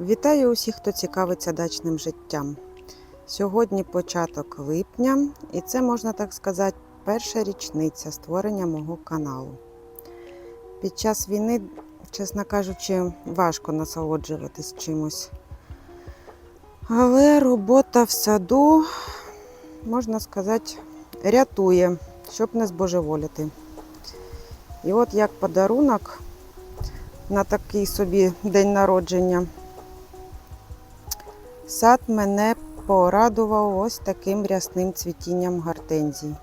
Вітаю усіх, хто цікавиться дачним життям. Сьогодні початок липня, і це, можна так сказати, перша річниця створення мого каналу. Під час війни, чесно кажучи, важко насолоджуватись чимось. Але робота в саду, можна сказати, рятує, щоб не збожеволіти. І от як подарунок на такий собі день народження. Сад мене порадував ось таким рясним цвітінням гортензій.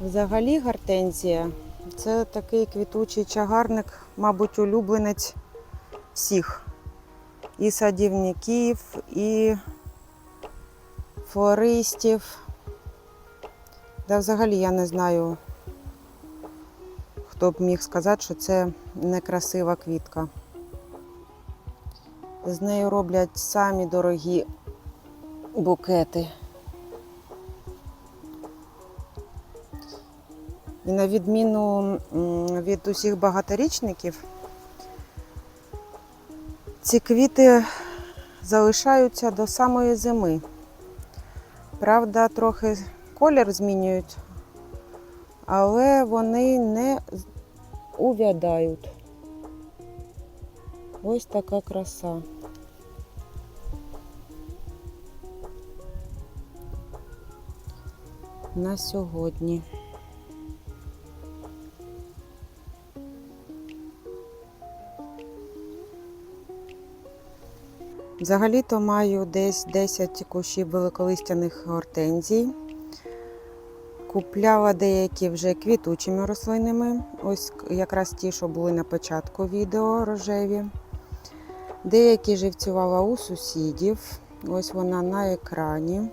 Взагалі гортензія це такий квітучий чагарник, мабуть, улюбленець всіх. І садівників, і флористів. Да, взагалі я не знаю, хто б міг сказати, що це некрасива квітка. З нею роблять самі дорогі букети. І на відміну від усіх багаторічників, ці квіти залишаються до самої зими. Правда, трохи колір змінюють, але вони не увядають. Ось така краса. На сьогодні. Взагалі-то маю десь 10 кущів великолистяних гортензій. Купляла деякі вже квітучими рослинами. Ось якраз ті, що були на початку відео рожеві. Деякі живцювала у сусідів. Ось вона на екрані.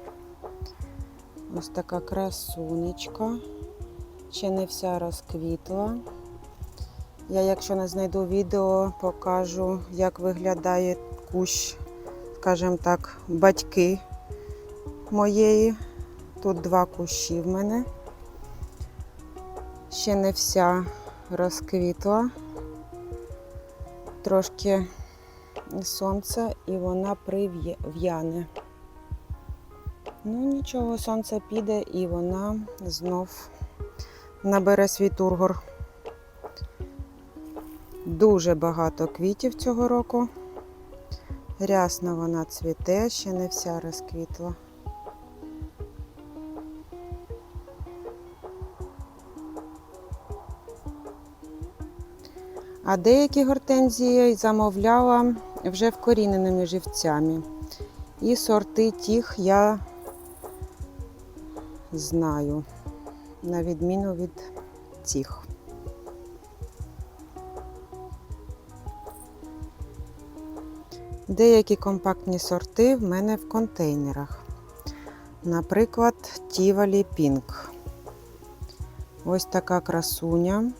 Ось така красунечка. Ще не вся розквітла. Я, якщо не знайду відео, покажу, як виглядає кущ, скажімо так, батьки моєї. Тут два кущі в мене. Ще не вся розквітла. Трошки сонця і вона прив'яне. Ну нічого, сонце піде і вона знов набере свій тургор. Дуже багато квітів цього року. Рясно вона цвіте, ще не вся розквітла. А деякі гортензії замовляла вже вкоріненими живцями. І сорти тих я знаю, на відміну від цих. Деякі компактні сорти в мене в контейнерах. Наприклад, Tivoli Pink. Ось така красуня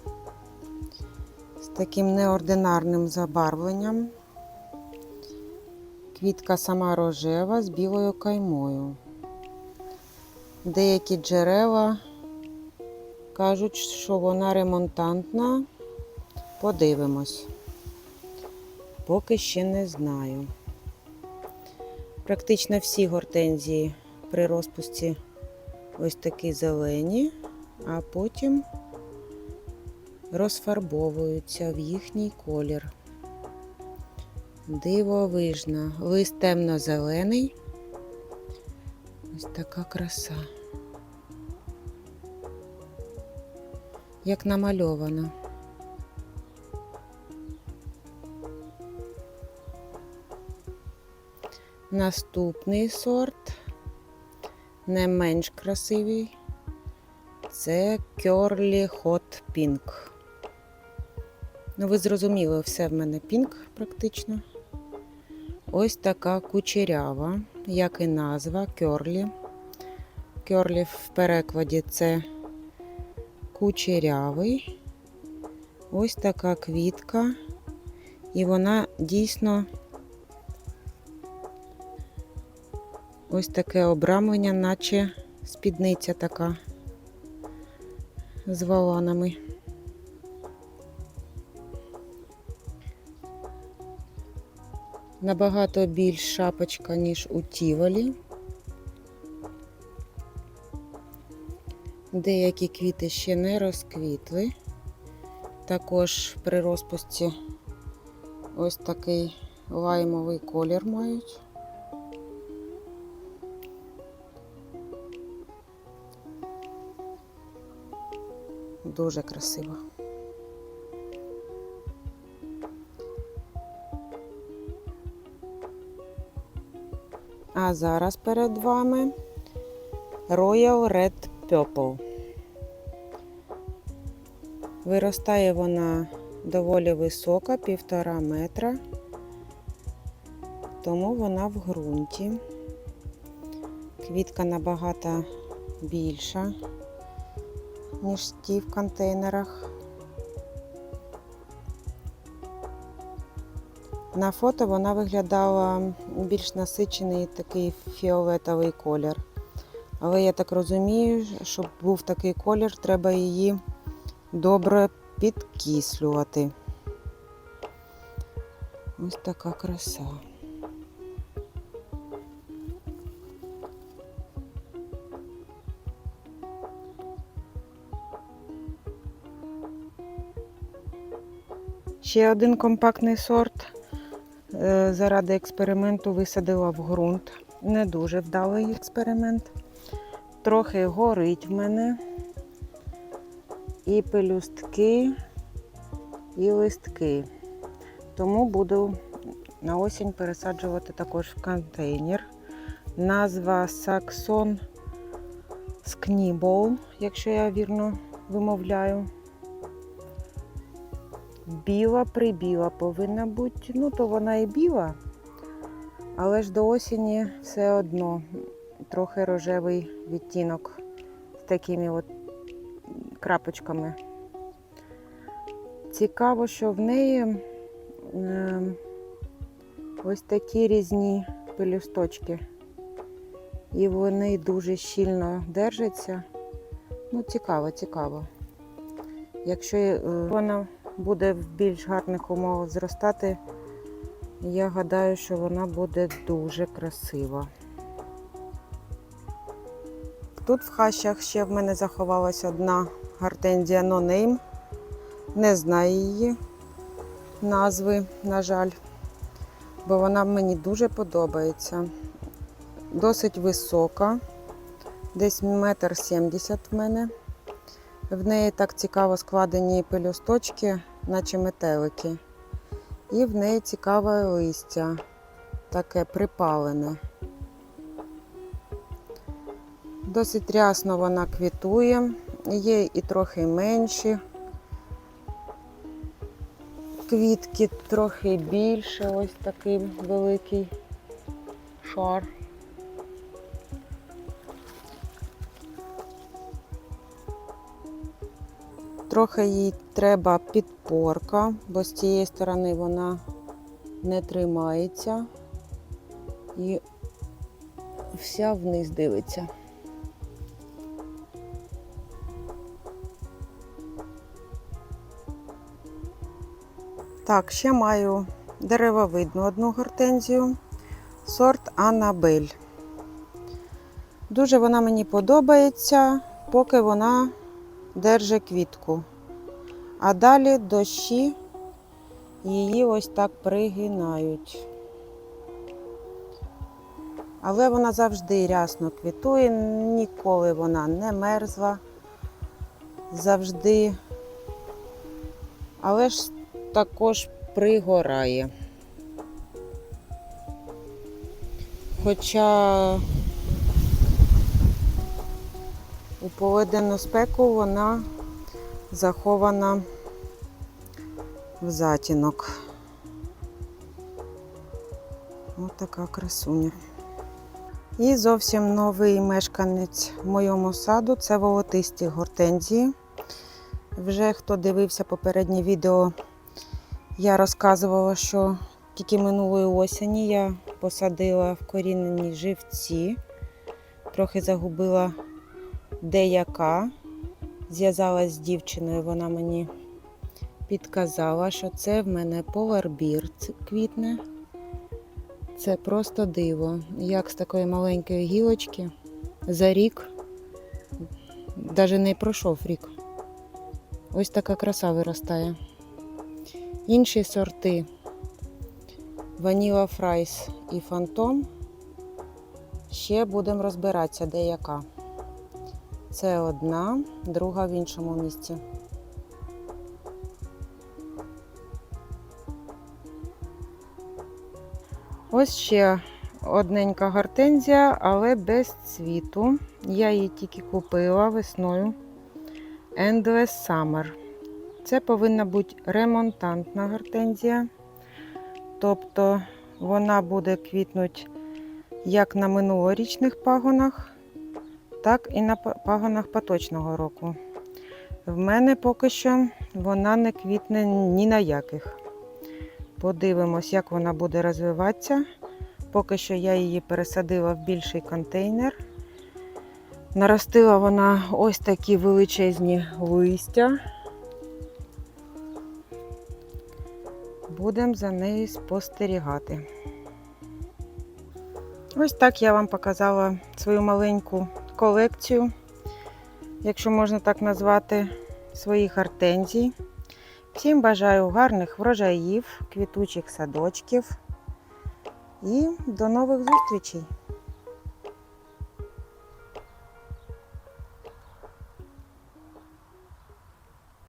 таким неординарним забарвленням. Квітка сама рожева з білою каймою. Деякі джерела кажуть, що вона ремонтантна. Подивимось. Поки ще не знаю. Практично всі гортензії при розпусті ось такі зелені, а потім розфарбовуються в їхній колір. Дивовижна. Лист темно-зелений. Ось така краса. Як намальована. Наступний сорт, не менш красивий, це Curly Hot Pink. Ну, ви зрозуміли, все в мене пінк практично. Ось така кучерява, як і назва Кьорлі. Кьорлі в перекладі це кучерявий. Ось така квітка. І вона дійсно ось таке обрамлення, наче спідниця така. з валанами. Набагато більш шапочка, ніж у тіволі. Деякі квіти ще не розквітли. Також при розпусті ось такий лаймовий колір мають. Дуже красиво. А зараз перед вами Royal Red Purple. Виростає вона доволі висока, півтора метра, тому вона в ґрунті. Квітка набагато більша, ніж ті в контейнерах. На фото вона виглядала більш насичений такий фіолетовий колір. Але я так розумію, щоб був такий колір, треба її добре підкислювати. Ось така краса. Ще один компактний сорт. Е, Заради експерименту висадила в ґрунт. Не дуже вдалий експеримент. Трохи горить в мене. І пелюстки, і листки. Тому буду на осінь пересаджувати також в контейнер. Назва Saxon Sknibble, якщо я вірно вимовляю. Біла прибіла повинна бути. Ну, то вона і біла, але ж до осені все одно трохи рожевий відтінок з такими от крапочками. Цікаво, що в неї е, ось такі різні пелюсточки. І вони дуже щільно держаться. Ну, цікаво, цікаво. Якщо е, вона буде в більш гарних умовах зростати, я гадаю, що вона буде дуже красива. Тут в хащах ще в мене заховалась одна гортензія No Name. Не знаю її назви, на жаль, бо вона мені дуже подобається. Досить висока, десь метр сімдесят в мене. В неї так цікаво складені пелюсточки, наче метелики. І в неї цікаве листя, таке припалене. Досить рясно вона квітує, є і трохи менші. Квітки трохи більше, ось такий великий шар. Трохи їй треба підпорка, бо з цієї сторони вона не тримається і вся вниз дивиться. Так, ще маю деревовидну одну гортензію, сорт Анабель. Дуже вона мені подобається, поки вона держить квітку. А далі дощі її ось так пригинають. Але вона завжди рясно квітує, ніколи вона не мерзла. Завжди. Але ж також пригорає. Хоча у поведену спеку вона захована в затінок. Ось така красуня. І зовсім новий мешканець в моєму саду це волотисті гортензії. Вже хто дивився попереднє відео, я розказувала, що тільки минулої осені я посадила вкорінені живці, трохи загубила деяка, зв'язалась з дівчиною, вона мені підказала, що це в мене поларбір квітне. Це просто диво. Як з такої маленької гілочки за рік, навіть не пройшов рік. Ось така краса виростає. Інші сорти Ваніла Фрайс і Фантом. Ще будемо розбиратися, де яка. Це одна, друга в іншому місці. Ось ще одненька гортензія, але без цвіту. Я її тільки купила весною. Endless Summer. Це повинна бути ремонтантна гортензія. Тобто вона буде квітнути як на минулорічних пагонах, так і на пагонах поточного року. В мене поки що вона не квітне ні на яких. Подивимось, як вона буде розвиватися. Поки що я її пересадила в більший контейнер. Наростила вона ось такі величезні листя. Будемо за нею спостерігати. Ось так я вам показала свою маленьку колекцію, якщо можна так назвати, своїх гортензій. Всім бажаю гарних врожаїв, квітучих садочків і до нових зустрічей!